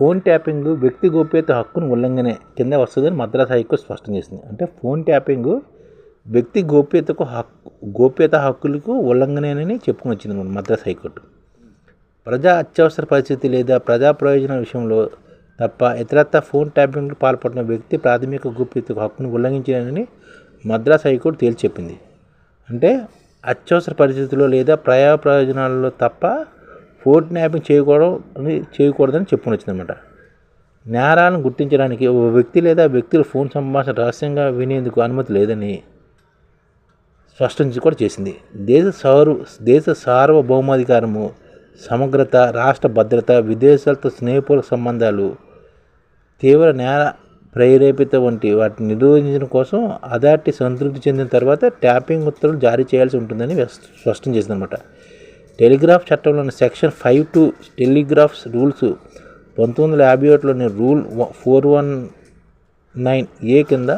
Phone tapping వ్యక్తి గోప్యత హక్కును ఉల్లంఘనే కింద వస్తుందని మద్రాస్ హైకోర్టు స్పష్టం చేసింది. అంటే ఫోన్ ట్యాపింగ్ వ్యక్తి గోప్యతకు హక్కు గోప్యత హక్కులకు ఉల్లంఘనేనని చెప్పుకుని వచ్చింది మన మద్రాస్ హైకోర్టు. ప్రజా అత్యవసర పరిస్థితి లేదా ప్రజా ప్రయోజన విషయంలో తప్ప ఇతరత్ర ఫోన్ ట్యాపింగ్కు పాల్పడిన వ్యక్తి ప్రాథమిక గోప్యతకు హక్కును ఉల్లంఘించారని మద్రాస్ హైకోర్టు తేల్చి చెప్పింది. అంటే అత్యవసర పరిస్థితుల్లో లేదా ప్రయా ప్రయోజనాలలో తప్ప ఫోర్ ట్యాపింగ్ చేయకూడదు అని చేయకూడదని చెప్పుకుని వచ్చిందన్నమాట. నేరాలను గుర్తించడానికి ఓ వ్యక్తి లేదా వ్యక్తుల ఫోన్ సంభాషణ రహస్యంగా వినేందుకు అనుమతి లేదని స్పష్టం కూడా చేసింది. దేశ సారు దేశ సార్వభౌమాధికారము సమగ్రత రాష్ట్ర భద్రత విదేశాలతో స్నేహపూర్వక సంబంధాలు తీవ్ర నేర ప్రేరేపిత వంటి వాటిని నిరోధించడం కోసం అథారిటీ సంతృప్తి చెందిన తర్వాత ట్యాపింగ్ ఉత్తర్వులు జారీ చేయాల్సి ఉంటుందని స్పష్టం చేసిందనమాట టెలిగ్రాఫ్ చట్టంలోని section five two telegraphs rules పంతొమ్మిది వందల యాభై ఒకటిలోని rule four one nine A కింద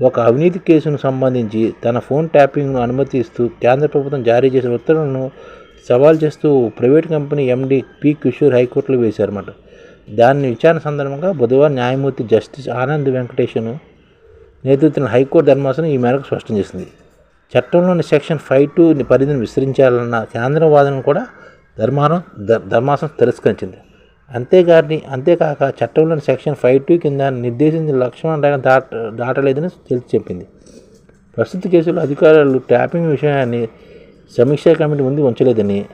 ఒక అవినీతి కేసును సంబంధించి తన ఫోన్ ట్యాపింగ్ను అనుమతిస్తూ కేంద్ర ప్రభుత్వం జారీ చేసిన ఉత్తర్వులను సవాల్ చేస్తూ private company MD P Kishore హైకోర్టులో వేశారన్నమాట. దాన్ని విచారణ సందర్భంగా బుధవారం న్యాయమూర్తి జస్టిస్ ఆనంద్ వెంకటేశ్ను నేతృత్వం హైకోర్టు ధర్మాసనం ఈ మేరకు స్పష్టం చేసింది. చట్టంలోని సెక్షన్ ఫైవ్ టూ పరిధిని విస్తరించాలన్న కేంద్ర వాదనను కూడా ధర్మారం ధర్మాసం ధర్మాసనం తిరస్కరించింది. అంతేగాని అంతేకాక చట్టంలోని సెక్షన్ ఫైవ్ టూ కింద నిర్దేశించిన లక్ష్మణ దాట దాటలేదని తేల్చి చెప్పింది. ప్రస్తుత కేసులో అధికారులు ట్యాపింగ్ విషయాన్ని సమీక్షా కమిటీ ముందు ఉంచలేదని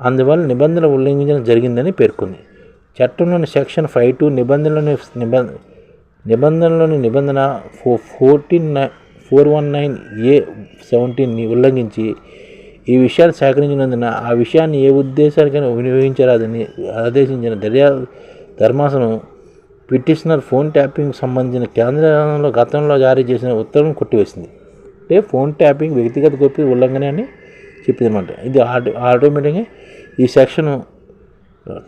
అందువల్ల నిబంధనలు ఉల్లంఘించడం జరిగిందని పేర్కొంది. చట్టంలోని సెక్షన్ ఫైవ్ టూ నిబంధనలోని నిబంధన నిబంధనలోని నిబంధన four fourteen four one nine A సెవెంటీన్ని ఉల్లంఘించి ఈ విషయాన్ని సేకరించినందున ఆ విషయాన్ని ఏ ఉద్దేశానికైనా వినియోగించరాదని ఆదేశించిన దర్యా ధర్మాసనం పిటిషనర్ ఫోన్ ట్యాపింగ్ సంబంధించిన కేంద్రంలో గతంలో జారీ చేసిన ఉత్తర్వును కొట్టివేసింది. అంటే ఫోన్ ట్యాపింగ్ వ్యక్తిగత గొప్ప ఉల్లంఘన అని చెప్పింది అనమాట ఇది ఆటో ఆటోమేటిక్గా ఈ సెక్షన్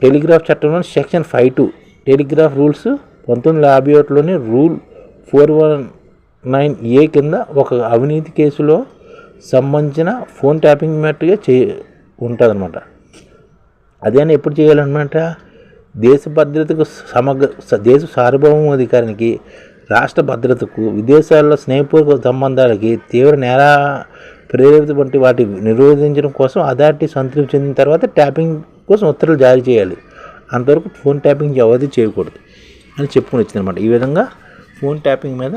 టెలిగ్రాఫ్ చట్టంలో section five two telegraph rules పంతొమ్మిది వందల యాభై ఒకటిలోని rule four one nine A కింద ఒక అవినీతి కేసులో సంబంధించిన ఫోన్ ట్యాపింగ్ మట్టుగా చే ఉంటుందన్నమాట. అదేనా ఎప్పుడు చేయాలన్నమాట దేశ భద్రతకు సమగ్ర దేశ దేశ సార్వభౌమాధికారానికి రాష్ట్ర భద్రతకు విదేశాల్లో స్నేహపూర్వక సంబంధాలకి తీవ్ర నేర ప్రేరేపిత వంటి వాటి నిరోధించడం కోసం అథారిటీ సంతృప్తి చెందిన తర్వాత ట్యాపింగ్ కోసం ఉత్తర్వులు జారీ చేయాలి. అంతవరకు ఫోన్ ట్యాపింగ్ ఎవరిది చేయకూడదు అని చెప్పుకొని వచ్చిందనమాట ఈ విధంగా ఫోన్ ట్యాపింగ్ మీద